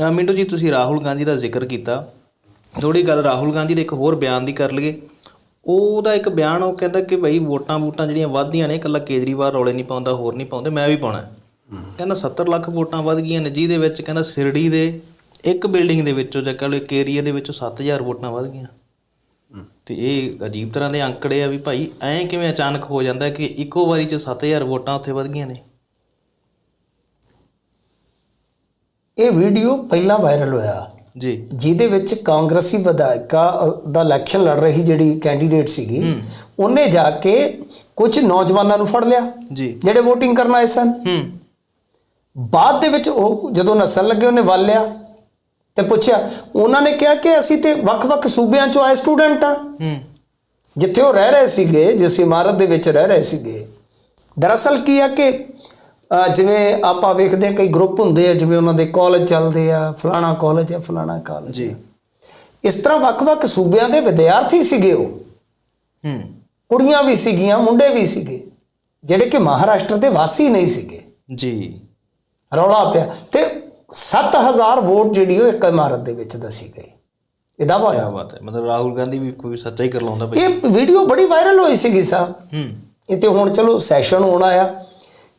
ਅਹ ਮਿੰਟੂ ਜੀ, ਤੁਸੀਂ ਰਾਹੁਲ ਗਾਂਧੀ ਦਾ ਜ਼ਿਕਰ ਕੀਤਾ। ਥੋੜੀ ਗੱਲ ਰਾਹੁਲ ਗਾਂਧੀ ਦੇ ਇੱਕ ਹੋਰ ਬਿਆਨ ਦੀ ਕਰ ਲਈਏ। ਉਹਦਾ ਇੱਕ ਬਿਆਨ, ਉਹ ਕਹਿੰਦਾ ਕਿ ਭਾਈ ਵੋਟਾਂ ਵੋਟਾਂ ਜਿਹੜੀਆਂ ਵੱਧਦੀਆਂ ਨੇ, ਇਕੱਲਾ ਕੇਜਰੀਵਾਲ ਰੌਲੇ ਨਹੀਂ ਪਾਉਂਦਾ, ਹੋਰ ਨਹੀਂ ਪਾਉਂਦੇ, ਮੈਂ ਵੀ ਪਾਉਣਾ। ਕਹਿੰਦਾ 70 ਲੱਖ ਵੋਟਾਂ ਵੱਧ ਗਈਆਂ ਨੇ ਜਿਹਦੇ ਵਿੱਚ, ਕਹਿੰਦਾ ਸਿਰੜੀ ਦੇ ਇੱਕ ਬਿਲਡਿੰਗ ਦੇ ਵਿੱਚੋਂ ਜਾਂ ਕਹ ਲਓ ਇੱਕ ਏਰੀਆ ਦੇ ਵਿੱਚੋਂ 7000 ਵੋਟਾਂ ਵੱਧ ਗਈਆਂ। ਤੇ ਇਹ ਅਜੀਬ ਤਰ੍ਹਾਂ ਦੇ ਅੰਕੜੇ ਆ ਵੀ ਭਾਈ ਐਂ ਕਿਵੇਂ ਅਚਾਨਕ ਹੋ ਜਾਂਦਾ ਕਿ ਇੱਕੋ ਵਾਰੀ ਚ 7000 ਵੋਟਾਂ ਉੱਥੇ ਵੱਧ ਗਈਆਂ ਨੇ। ਇਹ ਵੀਡੀਓ ਪਹਿਲਾਂ ਵਾਇਰਲ ਹੋਇਆ। ਜੀ। ਜਿਹਦੇ ਵਿੱਚ ਕਾਂਗਰਸੀ ਵਿਧਾਇਕਾ ਦਾ ਇਲੈਕਸ਼ਨ ਲੜ ਰਹੀ ਜਿਹੜੀ ਕੈਂਡੀਡੇਟ ਸੀਗੀ ਉਹਨੇ ਜਾ ਕੇ ਕੁਝ ਨੌਜਵਾਨਾਂ ਨੂੰ ਫੜ ਲਿਆ। ਜੀ। ਜਿਹੜੇ VOTING ਕਰਨ ਆਏ ਸਨ। ਹੂੰ। ਬਾਅਦ ਦੇ ਵਿੱਚ ਉਹ ਜਦੋਂ ਨਸਲ ਲੱਗੇ ਉਹਨੇ ਵੱਲ ਲਿਆ ਤੇ ਪੁੱਛਿਆ ਉਹਨਾਂ ਨੇ ਕਿਹਾ ਕਿ ਅਸੀਂ ਤੇ ਵੱਖ-ਵੱਖ ਸੂਬਿਆਂ ਚੋਂ ਆਏ ਸਟੂਡੈਂਟ ਆ। ਹੂੰ। ਜਿੱਥੇ ਉਹ ਰਹਿ ਰਹੇ ਸੀਗੇ ਜਿਸ ਇਮਾਰਤ ਦੇ ਵਿੱਚ ਰਹਿ ਰਹੇ ਸੀਗੇ। ਦਰਅਸਲ ਕੀ ਆ ਕਿ ਜਿਵੇਂ ਆਪਾਂ ਵੇਖਦੇ ਹਾਂ ਕਈ ਗਰੁੱਪ ਹੁੰਦੇ ਆ ਜਿਵੇਂ ਉਹਨਾਂ ਦੇ ਕਾਲਜ ਚੱਲਦੇ ਆ ਫਲਾਣਾ ਕਾਲਜ ਹੈ ਫਲਾਣਾ ਕਾਲਜ ਜੀ। ਇਸ ਤਰ੍ਹਾਂ ਵੱਖ-ਵੱਖ ਸੂਬਿਆਂ ਦੇ ਵਿਦਿਆਰਥੀ ਸੀਗੇ ਉਹ। ਹੂੰ। ਕੁੜੀਆਂ ਵੀ ਸੀਗੀਆਂ ਮੁੰਡੇ ਵੀ ਸੀਗੇ ਜਿਹੜੇ ਕਿ ਮਹਾਰਾਸ਼ਟਰ ਦੇ ਵਾਸੀ ਨਹੀਂ ਸੀਗੇ। ਜੀ। ਰੌਲਾ ਪਿਆ। ਤੇ 7000 ਵੋਟ ਜਿਹੜੀ ਉਹ ਇੱਕ ਇਮਾਰਤ ਦੇ ਵਿੱਚ ਦੱਸੀ ਗਈ। ਇਹਦਾ ਕੀ ਹੋਇਆ ਬਾਤ ਹੈ। ਮਤਲਬ ਰਾਹੁਲ ਗਾਂਧੀ ਵੀ ਕੋਈ ਸੱਚਾ ਹੀ ਕਰ ਲਾਉਂਦਾ ਭਾਈ ਇਹ ਵੀਡੀਓ ਬੜੀ ਵਾਇਰਲ ਹੋਈ ਸੀਗੀ ਸਾਹਿਬ ਹੂੰ। ਇਹ ਤੇ ਹੁਣ ਚਲੋ ਸੈਸ਼ਨ ਹੋਣ ਆਇਆ।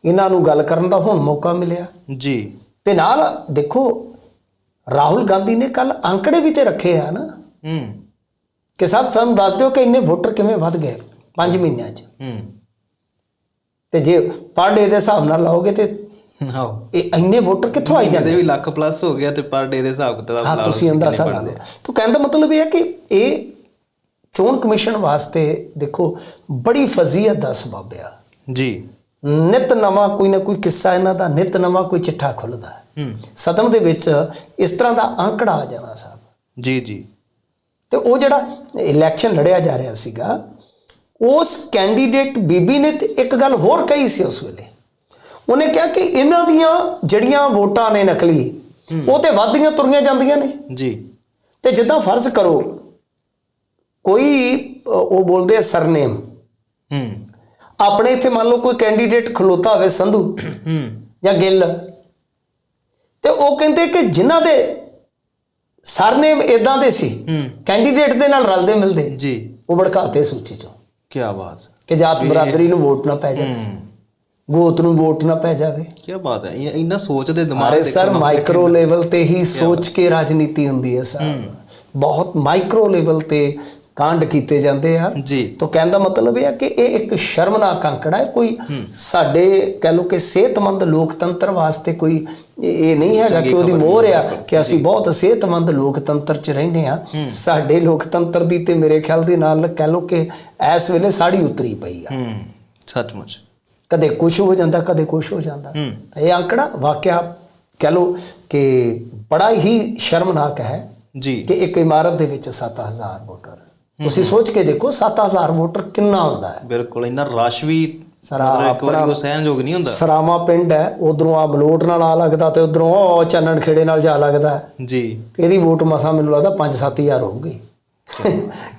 ਇਹਨਾਂ ਨੂੰ ਗੱਲ ਕਰਨ ਦਾ ਹੁਣ ਮੌਕਾ ਮਿਲਿਆ। ਜੀ। ਤੇ ਨਾਲ ਦੇਖੋ ਰਾਹੁਲ ਗਾਂਧੀ ਨੇ ਕੱਲ ਅੰਕੜੇ ਵੀ ਤੇ ਰੱਖੇ ਆ ਨਾ। ਹੂੰ। ਕਿ ਸਭ ਸਾਨੂੰ ਦੱਸ ਦਿਓ ਕਿ ਇੰਨੇ ਵੋਟਰ ਕਿਵੇਂ ਵੱਧ ਗਏ 5 ਮਹੀਨਿਆਂ 'ਚ। ਹੂੰ। ਤੇ ਜੇ ਪਰ ਡੇ ਦੇ ਹਿਸਾਬ ਨਾਲ ਲਾਓਗੇ ਤੇ ਇਹ ਇੰਨੇ ਵੋਟਰ ਕਿੱਥੋਂ ਆਈ ਜਾਂਦੇ? ਵੀ ਲੱਖ ਪਲੱਸ ਹੋ ਗਿਆ ਤੇ ਪਰ ਡੇ ਦੇ ਹਿਸਾਬ ਕਿਤਾਬ ਹਾਂ ਲਓ ਤੁਸੀਂ ਕਿੰਨੇ ਅੰਦਾਜ਼ਾ ਲਾ ਲਓ। ਤਾਂ ਕਹਿਣ ਦਾ ਮਤਲਬ ਇਹ ਹੈ ਕਿ ਇਹ ਚੋਣ ਕਮਿਸ਼ਨ ਵਾਸਤੇ ਦੇਖੋ ਬੜੀ ਫਜ਼ੀਅਤ ਦਾ ਸਬਬ ਆ। ਜੀ। ਨਿਤ ਨਵਾਂ ਕੋਈ ਨਾ ਕੋਈ ਕਿੱਸਾ ਇਹਨਾਂ ਦਾ ਨਿਤ ਨਵਾਂ ਕੋਈ ਚਿੱਠਾ ਖੁੱਲਦਾ। ਹੈ। ਸਦਨ ਦੇ ਵਿੱਚ ਇਸ ਤਰ੍ਹਾਂ ਦਾ ਅੰਕੜਾ ਆ ਜਾਣਾ ਸਾਹਿਬ ਜੀ ਜੀ। ਤੇ ਉਹ ਜਿਹੜਾ ਇਲੈਕਸ਼ਨ ਲੜਿਆ ਜਾ ਰਿਹਾ ਸੀਗਾ ਉਸ ਕੈਂਡੀਡੇਟ ਬੀਬੀ ਨੇ ਤੇ ਇੱਕ ਗੱਲ ਹੋਰ ਕਹੀ ਸੀ ਉਸ ਵੇਲੇ। ਉਹਨੇ ਕਿਹਾ ਕਿ ਇਹਨਾਂ ਦੀਆਂ ਜਿਹੜੀਆਂ ਵੋਟਾਂ ਨੇ ਨਕਲੀ ਉਹ ਤੇ ਵੱਧਦੀਆਂ ਤੁਰੀਆਂ ਜਾਂਦੀਆਂ ਨੇ। ਜੀ। ਤੇ ਜਿੱਦਾਂ ਫਰਜ਼ ਕਰੋ ਕੋਈ ਉਹ ਬੋਲਦੇ ਸਰਨੇਮ ਹੂੰ। ਆਪਣੇ ਇੱਥੇ ਮੰਨ ਲਓ ਕੋਈ ਕੈਂਡੀਡੇਟ ਖਲੋਤਾ ਹੋਵੇ ਸੰਧੂ ਹੂੰ ਜਾਂ ਗਿੱਲ ਤੇ ਉਹ ਕਹਿੰਦੇ ਕਿ ਜਿਨ੍ਹਾਂ ਦੇ ਸਰਨੇਮ ਇਦਾਂ ਦੇ ਸੀ ਕੈਂਡੀਡੇਟ ਦੇ ਨਾਲ ਰਲਦੇ ਮਿਲਦੇ ਜੀ। ਉਹ ਭੜਕਾਤੇ ਸੂਚੀ ਚੋਂ। ਕੀ ਬਾਤ। ਕਿ ਜਾਤ ਬਰਾਦਰੀ ਨੂੰ ਵੋਟ ਨਾ ਪੈ ਜਾਵੇ। ਹੂੰ। ਗੋਤ ਨੂੰ ਵੋਟ ਨਾ ਪੈ ਜਾਵੇ। ਕੀ ਬਾਤ ਹੈ। ਇੰਨਾ ਸੋਚਦੇ ਦਿਮਾਗ ਅਰੇ ਦੇਖੋ ਸਰ। ਮਾਈਕਰੋ ਲੈਵਲ ਤੇ ਹੀ ਸੋਚ ਕੇ ਰਾਜਨੀਤੀ ਹੁੰਦੀ ਹੈ ਸਰ। ਬਹੁਤ ਮਾਈਕਰੋ ਲੈਵਲ ਤੇ ਕਾਂਡ ਕੀਤੇ ਜਾਂਦੇ ਆ। ਜੀ। ਤਾਂ ਕਹਿਣ ਦਾ ਮਤਲਬ ਇਹ ਹੈ ਕਿ ਇਹ ਇੱਕ ਸ਼ਰਮਨਾਕ ਅੰਕੜਾ ਹੈ। ਕੋਈ ਸਾਡੇ ਕਹਿ ਲਓ ਕਿ ਸਿਹਤਮੰਦ ਲੋਕਤੰਤਰ ਵਾਸਤੇ ਕੋਈ ਇਹ ਨਹੀਂ ਹੈਗਾ ਕਿ ਉਹਦੀ ਮੋਹਰ ਆ ਕਿ ਅਸੀਂ ਬਹੁਤ ਸਿਹਤਮੰਦ ਲੋਕਤੰਤਰ 'ਚ ਰਹਿੰਦੇ ਆ। ਸਾਡੇ ਲੋਕਤੰਤਰ ਦੀ ਤੇ ਮੇਰੇ ਖਿਆਲ ਦੇ ਨਾਲ ਕਹਿ ਲਓ ਕਿ ਇਸ ਵੇਲੇ ਸਾੜੀ ਉਤਰੀ ਪਈ ਆ। ਸੱਚਮੁੱਚ। ਕਦੇ ਕੁਝ ਹੋ ਜਾਂਦਾ ਕਦੇ ਕੁਝ ਹੋ ਜਾਂਦਾ। ਇਹ ਅੰਕੜਾ ਵਾਕਿਆ ਕਹਿ ਲਓ ਕਿ ਬੜਾ ਹੀ ਸ਼ਰਮਨਾਕ ਹੈ ਜੀ। ਕਿ ਇੱਕ ਇਮਾਰਤ ਦੇ ਵਿੱਚ 7000 ਵੋਟਰ ਤੁਸੀਂ ਸੋਚ ਕੇ ਦੇਖੋ 7000 ਵੋਟਰ ਕਿੰਨਾ ਹੁੰਦਾ ਹੈ? ਬਿਲਕੁਲ ਇੰਨਾ ਰਸ਼ ਵੀ ਸਰ, ਮਤਲਬ ਇੱਕ ਵਾਰੀ ਉਹ ਸਹਿਣਯੋਗ ਨਹੀਂ ਹੁੰਦਾ। ਸਰਾਮਾ ਪਿੰਡ ਹੈ ਉਧਰੋਂ ਆ ਮਲੋਟ ਨਾਲ ਆ ਲੱਗਦਾ ਤੇ ਉਧਰੋਂ ਉਹ ਚੰਨਣ ਖੇੜੇ ਨਾਲ ਜਾ ਲੱਗਦਾ। ਜੀ। ਇਹਦੀ ਵੋਟ ਮਸਾ ਮੈਨੂੰ ਲੱਗਦਾ 5-7000 ਹੋਊਗੀ।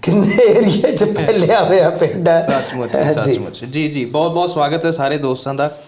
ਕਿੰਨੇ ਏਰੀਏ 'ਚ ਫੈਲਿਆ ਹੋਇਆ ਪਿੰਡ ਹੈ। ਸੱਚਮੁੱਚ ਸੱਚਮੁੱਚ। ਜੀ ਜੀ ਬਹੁਤ ਬਹੁਤ ਸਵਾਗਤ ਹੈ ਸਾਰੇ ਦੋਸਤਾਂ ਦਾ।